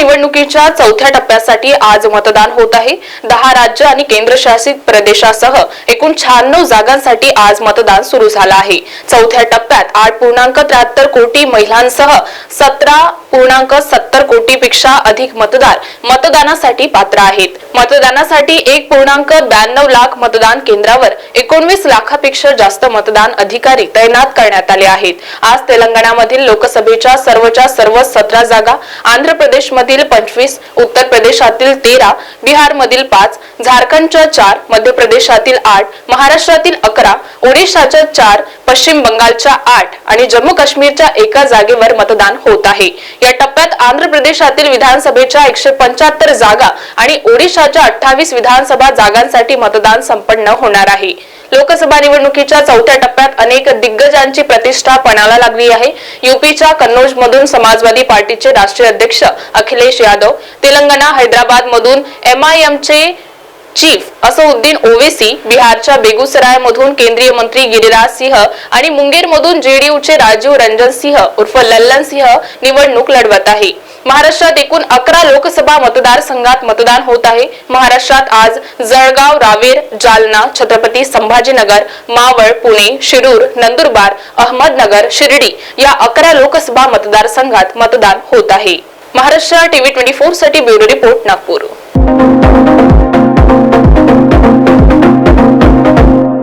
निवडणुकीच्या चौथ्या टप्प्यासाठी आज मतदान होत आहे. दहा राज्य आणि केंद्रशासित प्रदेशासह एकूण शहाण्णव जागांसाठी आज मतदान सुरू झालं आहे. चौथ्या टप्प्यात आठ पूर्णांक त्र्याहत्तर कोटी महिलांसह सतरा पूर्णांक सत्तर कोटीपेक्षा अधिक मतदार मतदानासाठी पात्र आहेत. मतदानासाठी एक पूर्णांक ब्याण्णव लाख मतदान केंद्रावर एकोणवीस लाखापेक्षा जास्त मतदान अधिकारी तैनात करण्यात आले आहेत. आज तेलंगणामधील लोकसभेच्या सर्वच्या सर्व सतरा जागा आंध्र प्रदेशमधील पंचवीस उत्तर प्रदेशातील तेरा बिहारमधील पाच झारखंडच्या चार मध्य प्रदेशातील आठ महाराष्ट्रातील अकरा ओडिशाच्या चार पश्चिम बंगालच्या आठ आणि जम्मू काश्मीरच्या एका जागेवर मतदान होत आहे. या टप्प्यात आंध्र प्रदेशातील विधानसभेच्या एकशे पंच्याहत्तर जागा आणि ओडिशाच्या अठ्ठावीस विधानसभा जागांसाठी मतदान संपन्न होणार आहे. लोकसभा निवडणुकीच्या चौथ्या टप्प्यात अनेक दिग्गजांची प्रतिष्ठा पणाला लागली आहे. युपीच्या कन्नौज मधून समाजवादी पार्टीचे राष्ट्रीय अध्यक्ष अखिलेश यादव तेलंगणा हैदराबाद मधून एमआयएमचे चीफ असउद्दीन ओवेसी बिहारच्या बेगुसराय मधून केंद्रीय मंत्री गिरिराज सिंह आणि मुंगेर मधून जेडीयूचे राजीव रंजन सिंह उर्फ लल्लन सिंह निवडणूक लढवत आहे. महाराष्ट्रात एकूण अकरा लोकसभा मतदारसंघात मतदान होत आहे. महाराष्ट्रात आज जळगाव रावेर जालना छत्रपती संभाजीनगर मावळ पुणे शिरूर नंदुरबार अहमदनगर शिर्डी या अकरा लोकसभा मतदारसंघात मतदान होत आहे. महाराष्ट्र टीव्ही ट्वेंटी फोरसाठी ब्युरो रिपोर्ट नागपूर.